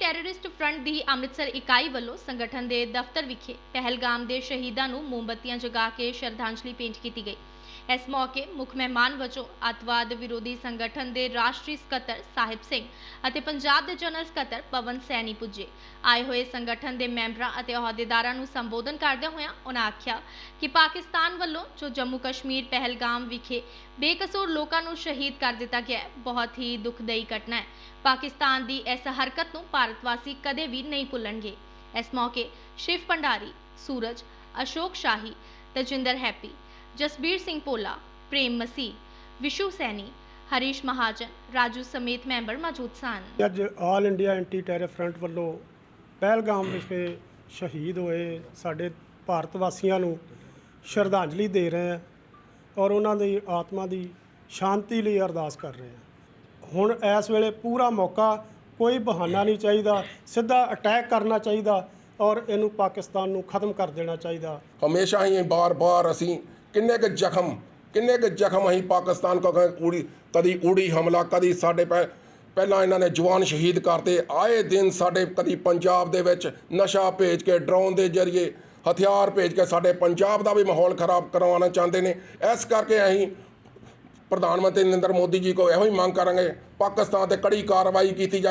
Terrorist front ਦੀ ਅੰਮ੍ਰਿਤਸਰ ਇਕਾਈ ਵੱਲੋਂ ਸੰਗਠਨ ਦੇ ਦਫ਼ਤਰ ਵਿਖੇ ਪਹਿਲਗਾਮ ਦੇ ਸ਼ਹੀਦਾਂ ਨੂੰ ਮੋਮਬੱਤੀਆਂ ਜਗਾ ਕੇ ਸ਼ਰਧਾਂਜਲੀ ਭੇਂਟ ਕੀਤੀ ਗਈ। ਇਸ ਮੌਕੇ ਮੁੱਖ ਮਹਿਮਾਨ ਵਜੋਂ ਅੱਤਵਾਦ ਵਿਰੋਧੀ ਸੰਗਠਨ ਦੇ ਰਾਸ਼ਟਰੀ ਸਕੱਤਰ ਸਾਹਿਬ ਸਿੰਘ ਅਤੇ ਪੰਜਾਬ ਦੇ ਜਨਰਲ ਸਕੱਤਰ ਪਵਨ ਸੈਣੀ ਪੁੱਜੇ। ਆਏ ਹੋਏ ਸੰਗਠਨ ਦੇ ਮੈਂਬਰਾਂ ਅਤੇ ਅਹੁਦੇਦਾਰਾਂ ਨੂੰ ਸੰਬੋਧਨ ਕਰਦਿਆਂ ਹੋਇਆਂ ਉਹਨਾਂ ਆਖਿਆ ਕਿ ਪਾਕਿਸਤਾਨ ਵੱਲੋਂ ਜੋ ਜੰਮੂ ਕਸ਼ਮੀਰ ਪਹਿਲਗਾਮ ਵਿਖੇ ਬੇਕਸੂਰ ਲੋਕਾਂ ਨੂੰ ਸ਼ਹੀਦ ਕਰ ਦਿੱਤਾ ਗਿਆ ਬਹੁਤ ਹੀ ਦੁਖਦਾਈ ਘਟਨਾ ਹੈ। ਪਾਕਿਸਤਾਨ ਦੀ ਇਸ ਹਰਕਤ ਨੂੰ ਭਾਰਤ ਵਾਸੀ ਕਦੇ ਵੀ ਨਹੀਂ ਭੁੱਲਣਗੇ। ਇਸ ਮੌਕੇ ਸ਼ਿਵ ਭੰਡਾਰੀ, ਸੂਰਜ, ਅਸ਼ੋਕ ਸ਼ਾਹੀ, ਤਜਿੰਦਰ ਹੈਪੀ, ਜਸਬੀਰ ਸਿੰਘ ਪੋਲਾ ਪ੍ਰੇਮ ਮਸੀਹ, ਵਿਸ਼ੂ ਸੈਣੀ, ਹਰੀਸ਼ ਮਹਾਜਨ, ਰਾਜੂ ਸਮੇਤ ਮੈਂਬਰ ਮੌਜੂਦ ਸਨ। ਅੱਜ all India anti terror front ਵੱਲੋਂ ਪਹਿਲਗਾਮ ਵਿਖੇ ਸ਼ਹੀਦ ਹੋਏ ਸਾਡੇ ਭਾਰਤ ਵਾਸੀਆਂ ਨੂੰ ਸ਼ਰਧਾਂਜਲੀ ਦੇ ਰਹੇ ਹਾਂ ਔਰ ਉਹਨਾਂ ਦੀ ਆਤਮਾ ਦੀ ਸ਼ਾਂਤੀ ਲਈ ਅਰਦਾਸ ਕਰ ਰਹੇ ਹਾਂ। ਹੁਣ ਇਸ ਵੇਲੇ ਪੂਰਾ ਮੌਕਾ ਕੋਈ ਬਹਾਨਾ ਨਹੀਂ ਚਾਹੀਦਾ, ਸਿੱਧਾ ਅਟੈਕ ਕਰਨਾ ਚਾਹੀਦਾ ਔਰ ਇਹਨੂੰ ਪਾਕਿਸਤਾਨ ਨੂੰ ਖਤਮ ਕਰ ਦੇਣਾ ਚਾਹੀਦਾ। ਹਮੇਸ਼ਾ ਹੀ ਬਾਰ-ਬਾਰ ਅਸੀਂ ਕਿੰਨੇ ਕੁ ਜ਼ਖਮ, ਕਿੰਨੇ ਕੁ ਜ਼ਖਮ ਅਸੀਂ ਪਾਕਿਸਤਾਨ ਕੋ ਉੜੀ ਕਦੀ ਉੜੀ ਹਮਲਾ, ਕਦੀ ਸਾਡੇ ਪੈ, ਪਹਿਲਾਂ ਇਹਨਾਂ ਨੇ ਜਵਾਨ ਸ਼ਹੀਦ ਕਰਤੇ, ਆਏ ਦਿਨ ਸਾਡੇ ਕਦੀ ਪੰਜਾਬ ਦੇ ਵਿੱਚ ਨਸ਼ਾ ਭੇਜ ਕੇ ਡਰੋਨ ਦੇ ਜ਼ਰੀਏ ਹਥਿਆਰ ਭੇਜ ਕੇ ਸਾਡੇ ਪੰਜਾਬ ਦਾ ਵੀ ਮਾਹੌਲ ਖਰਾਬ ਕਰਵਾਉਣਾ ਚਾਹੁੰਦੇ ਨੇ। ਇਸ ਕਰਕੇ ਅਸੀਂ ਪ੍ਰਧਾਨ ਮੰਤਰੀ ਨਰਿੰਦਰ ਮੋਦੀ ਜੀ ਕੋ ਇਹੋ ਹੀ ਮੰਗ ਕਰਾਂਗੇ, ਪਾਕਿਸਤਾਨ ਤੇ ਕੜੀ ਕਾਰਵਾਈ ਕੀਤੀ ਜਾਏ।